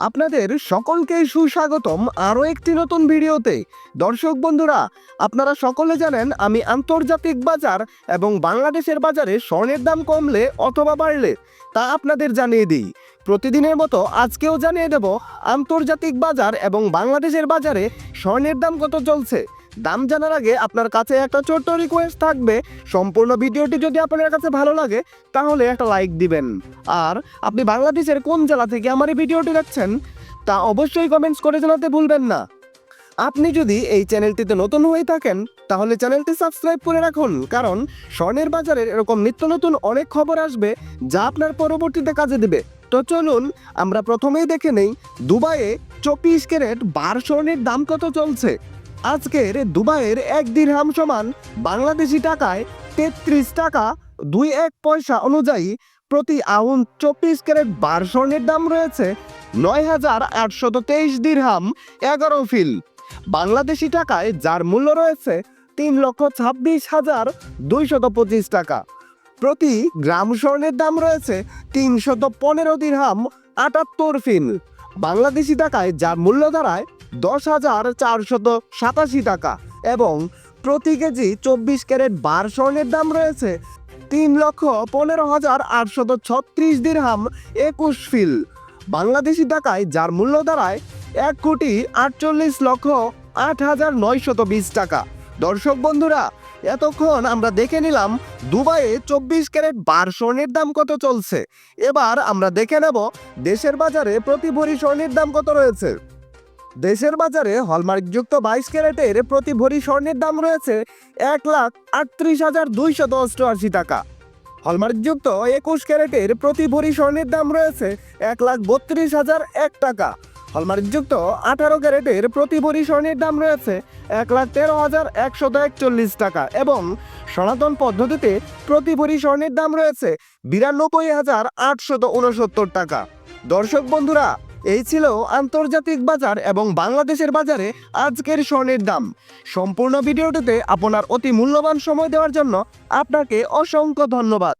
আপনাদের সকলকে সুস্বাগতম আরও একটি নতুন ভিডিওতে। দর্শক বন্ধুরা, আপনারা সকলে জানেন আমি আন্তর্জাতিক বাজার এবং বাংলাদেশের বাজারে স্বর্ণের দাম কমলে অথবা বাড়লে তা আপনাদের জানিয়ে দিই। প্রতিদিনের মতো আজকেও জানিয়ে দেব, আন্তর্জাতিক বাজার এবং বাংলাদেশের বাজারে স্বর্ণের দাম কত চলছে। দাম জানার আগে আপনার কাছে একটা ছোট্ট রিকোয়েস্ট থাকবে। সম্পূর্ণ ভিডিওটি যদি আপনার কাছে ভালো লাগে, তাহলে একটা লাইক দিবেন। আর আপনি বাংলাদেশের কোন জেলা থেকে আমার এই ভিডিওটি দেখছেন, তা অবশ্যই কমেন্টস করে জানাতে ভুলবেন না। আপনি যদি এই চ্যানেলটিতে নতুন হয়ে থাকেন, তাহলে চ্যানেলটি সাবস্ক্রাইব করে রাখুন। কারণ স্বর্ণের বাজারের এরকম নিত্য নতুন অনেক খবর আসবে, যা আপনার পরবর্তীতে কাজে দেবে। তো চলুন, আমরা প্রথমেই দেখে নেই, দুবাইয়ে চব্বিশ ক্যারেট বার স্বর্ণের দাম কত চলছে। আজকের দুবাইয়ের এক দিরহাম সমান বাংলাদেশি টাকায় তেত্রিশ টাকা, দুই এক পয়সা অনুযায়ী প্রতি আউন চব্বিশ ক্যারেট বার স্বর্ণের দাম রয়েছে নয় হাজার আটশত তেইশ দিরহাম এগারো ফিল। বাংলাদেশি টাকায় যার মূল্য রয়েছে তিন লক্ষ ছাব্বিশ হাজার দুইশত পঁচিশ টাকা। প্রতি গ্রাম স্বর্ণের দাম রয়েছে তিনশত পনেরো দিরহাম আটাত্তর ফিল। বাংলাদেশি টাকায় যার মূল্য দাঁড়ায় দশ হাজার চারশত সাতাশি টাকা এবং প্রতি কেজি চব্বিশ ক্যারেট বার স্বর্ণের দাম রয়েছে তিন লক্ষ পনেরো হাজার আটশত ছত্রিশ দিরহাম একুশ ফিল। বাংলাদেশি টাকায় যার মূল্য দাঁড়ায় এক কোটি আটচল্লিশ লক্ষ আট হাজার নয়শত বিশ টাকা। দর্শক বন্ধুরা, এতক্ষণ আমরা দেখে নিলাম দুবাইয়ে চব্বিশ ক্যারেট বার স্বর্ণের দাম কত চলছে। এবার আমরা দেখে নেব দেশের বাজারে প্রতি ভরি স্বর্ণের দাম কত রয়েছে। দেশের বাজারে হলমার্কযুক্ত বাইশ ক্যারেটের প্রতি ভরি স্বর্ণের দাম রয়েছে এক লাখ আটত্রিশ হাজার দুইশত অষ্টআশি টাকা। হলমার্কযুক্ত একুশ ক্যারেটের প্রতি ভরি স্বর্ণের দাম রয়েছে এক লাখ বত্রিশ হাজার এক টাকা। হলমার্কযুক্ত আঠারো ক্যারেটের প্রতি ভরি স্বর্ণের দাম রয়েছে এক লাখ তেরো হাজার একশত একচল্লিশ টাকা এবং সনাতন পদ্ধতিতে প্রতি ভরি স্বর্ণের দাম রয়েছে বিরানব্বই হাজার আটশত উনসত্তর টাকা। দর্শক বন্ধুরা এই ছিল আন্তর্জাতিক বাজার এবং বাংলাদেশের বাজারে আজকের স্বর্ণের দাম। সম্পূর্ণ ভিডিওটিতে আপনার অতি মূল্যবান সময় দেওয়ার জন্য আপনাকে অসংখ্য ধন্যবাদ।